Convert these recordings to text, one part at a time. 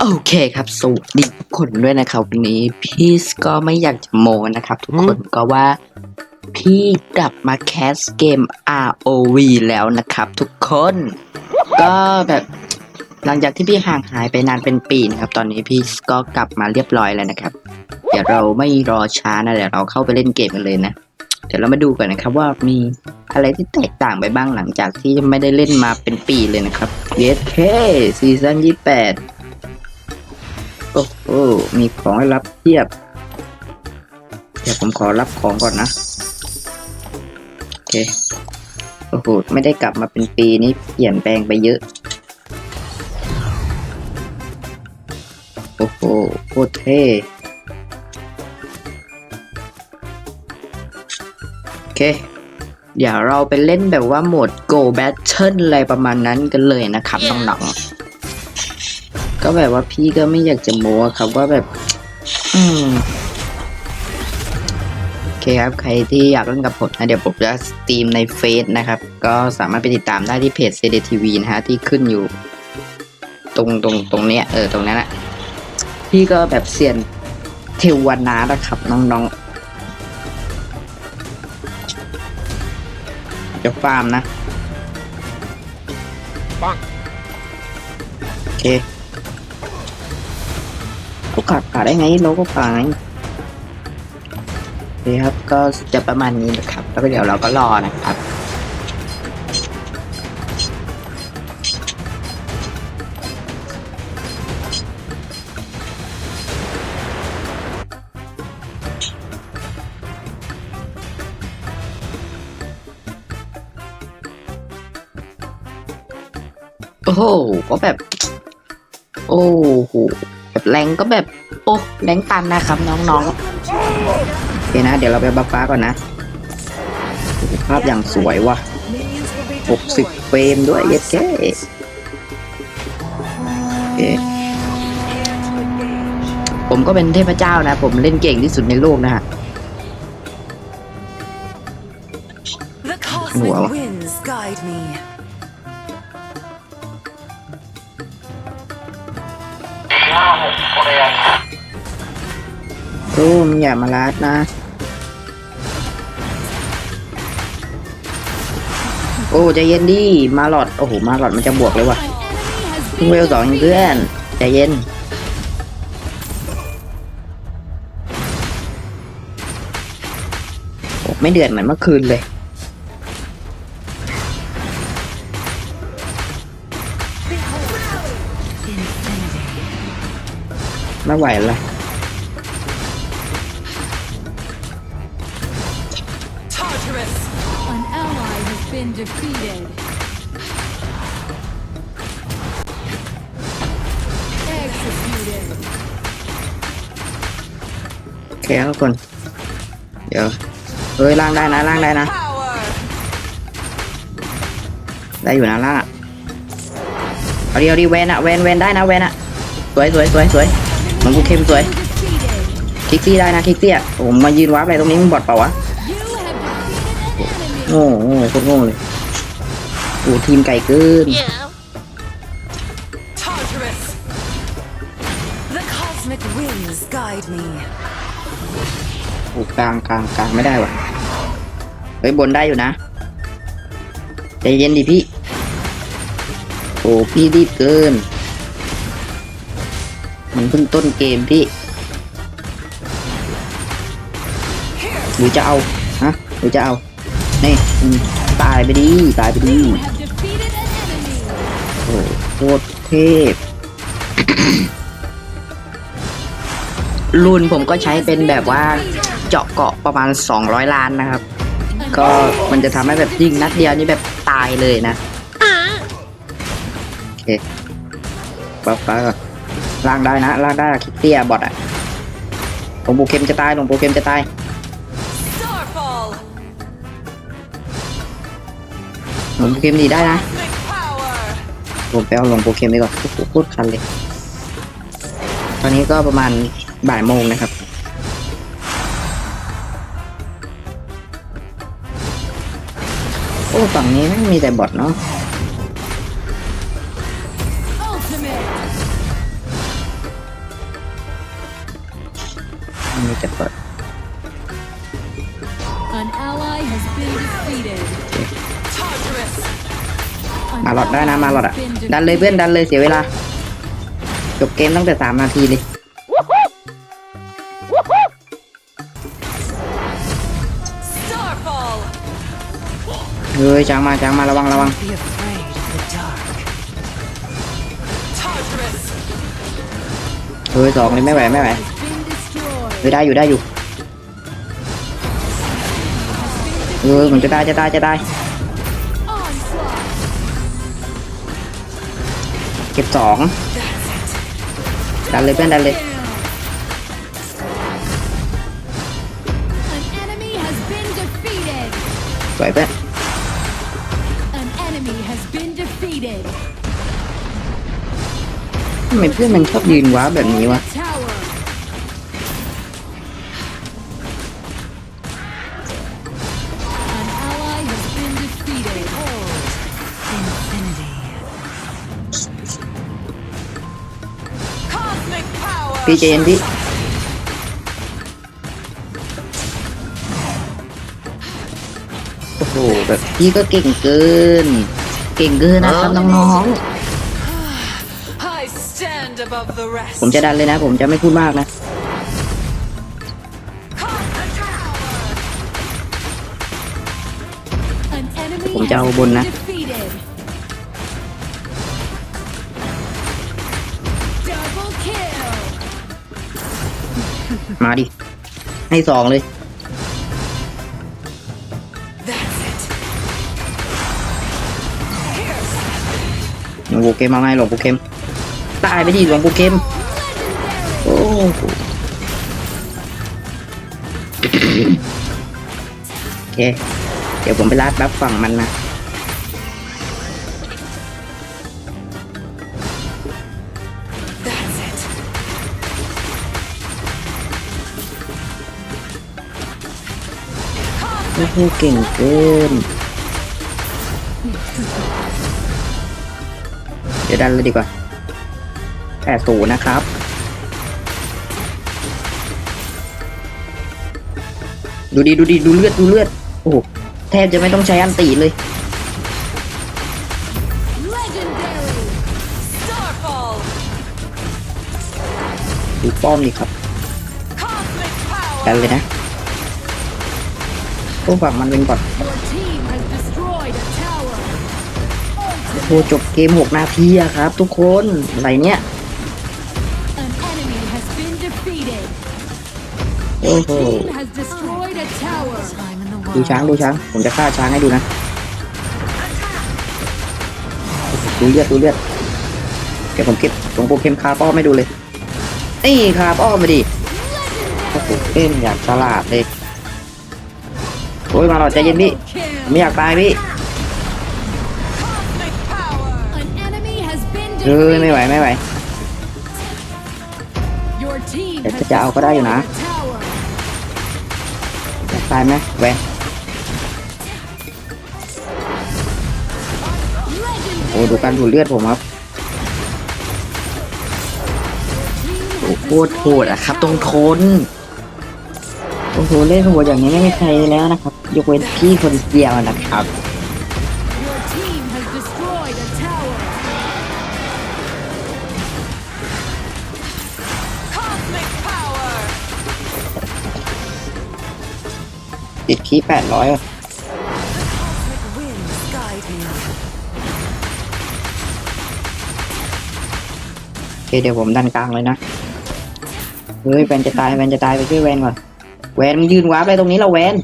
โอเคครับ สวัสดีทุกคนด้วยนะครับ วันนี้พี่ก็ไม่อยากจะโมนะครับ ทุกคนก็ว่า พี่กลับมาแคสเกม ROV แล้วนะครับ ทุกคน ก็แบบหลังจากที่พี่ห่างหายไปนานเป็นปีนะครับ ตอนนี้พี่ก็กลับมาเรียบร้อยแล้วนะครับ เดี๋ยวเราไม่รอช้านะเดี๋ยวเราเข้าไปเล่นเกมกันเลยนะ เดี๋ยวเรามาดูกันนะครับว่ามีอะไรที่แตกต่างไปบ้างหลังจากที่ไม่ได้เล่นมาเป็นปีเลยนะครับ Yes K ซีซั่นยี่แปดโอ้โหมีของให้รับเทียบ เดี๋ยวผมขอรับของก่อนนะ โอเค โอ้โห ไม่ได้กลับมาเป็นปีนี้เปลี่ยนแปลงไปเยอะ โอ้โหโคตรเท่โอเค เดี๋ยวเราไปเล่นแบบว่าโหมด Go Battle อะไรประมาณนั้นกันเลยนะครับน้องๆ ก็แบบว่าพี่ก็ไม่อยากจะโม้ครับว่าแบบ อืมโอเคครับ ใครที่อยากเล่นกับผมนะเดี๋ยวผมจะสตรีมในเฟซนะครับ ก็สามารถไปติดตามได้ที่เพจ CDTV นะฮะที่ขึ้นอยู่ ตรงตรงตรงเนี้ยเออตรงนั้นแหละพี่ก็แบบเซียนเทวนานะครับน้องๆจะฟาร์มนะ ปังโอเค เขาขาดขาได้ไงโลก็ขาดไงโอเคครับก็จะประมาณนี้นะครับ แล้วก็เดี๋ยวเราก็รอนะครับโอ้โหก็แบบ โอ้โห แบบแรงก็แบบ โอ้แรงตันนะครับน้องๆโอเคนะ เดี๋ยวเราไปบัฟฟ้าก่อนนะโอ้โหภาพอย่างสวยว่ะ 60 เฟรมด้วยเย็ดแค่โอเคผมก็เป็นเทพเจ้านะ ผมเล่นเก่งที่สุดในโลกนะฮะ The cosmic ตูมอย่ามาลัดนะ โอ้ใจเย็นดิมาหลอด โอ้โห มาหลอดมันจะบวกเลยว่ะเพิ่งเวลสองเพื่อนใจเย็นไม่เดือดเหมือนเมื่อคืนเลยไม่ไหวเลย been defeated. Executed. โอเคครับทุกคน เดี๋ยวเฮ้ยล่างได้นะล่างได้นะ Power! ได้อยู่นะล่างอะเอาดีเอาดีเวนอะเวนเวนได้นะเวนอะสวยสวยสวยสวยมันกูเข้มสวย Defeated. คิกซี่ได้นะคิกซี่อะโอ้โหมายืนวาร์ปอะไรตรงนี้มึงบอดเปล่าวะ โง่โง่โคตรโง่เลยโอ้ทีมไก่เกิน Tartarus! The cosmic winds guide me. โอ้กลางกลางกลางไม่ได้ว่ะเฮ้ยบนได้อยู่นะใจเย็นดิพี่ โอ้พี่รีบเกิน มันเพิ่งต้นเกมพี่ หรือจะเอา ฮะ หรือจะเอา นี่อืมตายไปดีตายไปดีโอ้โหโคตรเทพรุ่นผมก็ใช้เป็นแบบว่าเจาะเกาะประมาณ 200 ล้านนะครับ ก็มันจะทำให้แบบยิงนัดเดียวนี่แบบตายเลยนะโอเคปั๊บปั๊บล่างได้นะล่างได้คิกเตี้ยบอทอะหลวงปู่เข็มจะตายหลวงปู่เข็มจะตาย หลงโปเกมดีได้นะผมไปเอาหลงโปเกมดีกว่าพูดคันเลย ตอนนี้ก็ประมาณบ่ายโมงนะครับโอ้ฝั่งนี้ไม่มีแต่บอทเนาะมีแต่บอท เปิด An ally has been defeated. Tartarus. An มาหลอดได้นะ ally มาหลอด has อะ been ดันเลยเพื่อนดันเลยเสียเวลา จบเกมตั้งแต่สามนาทีเลย Starfall. เฮ้ยจางมาจางมาระวังระวัง Be afraid of the dark. Tartarus. เฮ้ยสองเลยไม่ไหวไม่ไหว has been destroyed. เฮ้ยได้อยู่ได้อยู่เออมันจะได้จะได้จะได้ Onslaught. ก็บสองดันเลยเพื่อนดันเลย Kill. An enemy has been defeated. สวยเพื่อน An enemy has been defeated. ทำไมเพื่อนมันชอบยืนว้าแบบนี้วะ พี่ใจเย็นพี่โอ้โหแบบพี่ก็เก่งเกิน เก่งเกินนะครับน้อง I stand above the rest. ๆผมจะดันเลยนะ ผมจะไม่พูดมากนะ Cosmic power. An enemy ผมจะเอา has บน been นะ มาดิ ให้สองเลย That's it. หลวงปู่เกมเอาไงหลวงปู่เกมตายไปดิหลวงปู่เกม Legendary. โอ้โหโอเค เดี๋ยวผมไปลาดบัฟฝั่งมันนะ โอ้โหเก่งเกินเดี๋ยวดันเลยดีกว่าแปดศูนะครับดูดีดูดีดูเลือดดูเลือด โอ้แทบจะไม่ต้องใช้อันตีเลย ดูป้อมนี่ครับดันเลยนะ โอ้ฝั่งมันเป็นก่อนโอ้จบเกมหกนาทีอะครับ ทุกคนอะไรเนี่ยโอ้โหดูช้างดูช้าง ผมจะฆ่าช้างให้ดูนะดูเลือดดูเลือดเดี๋ยวผมเก็บหลวงปู่เข้มคาป้อไม่ดูเลยนี่คาป้อมไปดิโอ้โหเล่นอยากฉลาดเลย โอ้ยมาหลอดใจเย็นพี่ Double kill. ผมไม่อยากตายพี่ Cosmic power. An enemy has been เอ้ย defeated. ไม่ไหวไม่ไหว Your team แต่ has จะเอาก็ได้อยู่นะ destroyed a tower. อยากตายไหมแหวนโอ้ดูการดูดเลือดผมครับโอ้โหโคตรโหดอะครับตรงทน โอ้โหเล่นโหดอย่างนี้ไม่มีใครแล้วนะครับ ยกเว้นพี่คนเดียวนะครับ Your team has destroyed a tower. Cosmic power. ติดคีแปดร้อย Cosmic winds guide me. โอเคเดี๋ยวผมดันกลางเลยนะ เฮ้ยแวนจะตายแวนจะตายไปช่วยแวนก่อน แวนมันยืนว้าไปตรงนี้เราแวน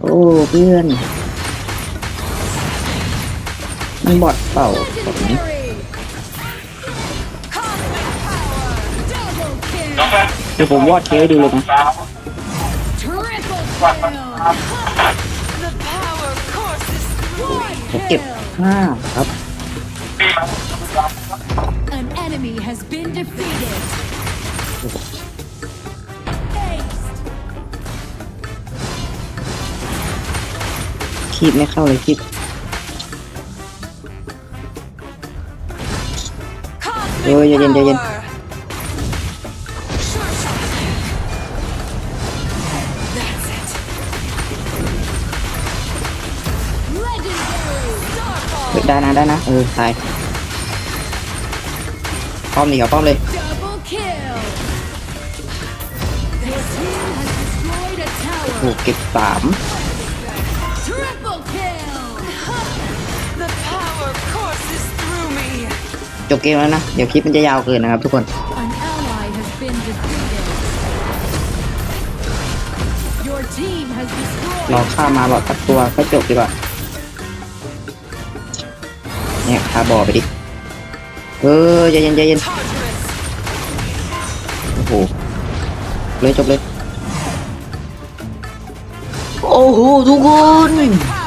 โอ้เพื่อนมันบอดเปล่าแบบนี้เดี๋ยวผมวอดเคให้ดูเลยนะเก็บห้าครับ An enemy has been defeated. ีบไม่เข้าเลยคิดเออเย็นเย็นเย็นได้นะได้นะเออตายป้อมหนีกับป้อมเลยโอ้เก็บสาม จบเกมแล้วนะ เดี๋ยวคลิปมันจะยาวเกินนะครับทุกคน An ally has been defeated. Your team has รอ destroyed. ข้ามาหลอดตัดตัวก็จบดีกว่า เนี่ยคาบอไปดิ เออใจเย็นใจเย็น Tartarus. โอ้โหเลยจบเลย โอ้โห ทุกคน Power.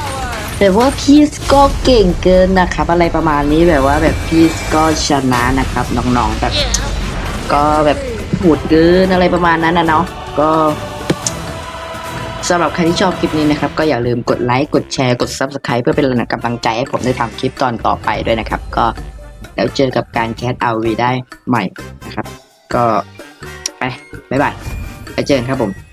แต่ว่าพีสก็เก่งเกินนะครับ อะไรประมาณนี้แบบว่าแบบพีสก็ชนะนะครับน้องๆแบบก็แบบโหดเกินอะไรประมาณนั้นนะเนาะก็สำหรับใครที่ชอบคลิปนี้นะครับ ก็อย่าลืมกดไลค์กดแชร์กด Subscribe เพื่อเป็นกำลังใจให้ผมได้ทำคลิปตอนต่อไปด้วยนะครับ ก็แล้วเจอกับการแคสเอาวีได้ใหม่นะครับ ก็ไปบ๊ายบายไปเจอกันครับผม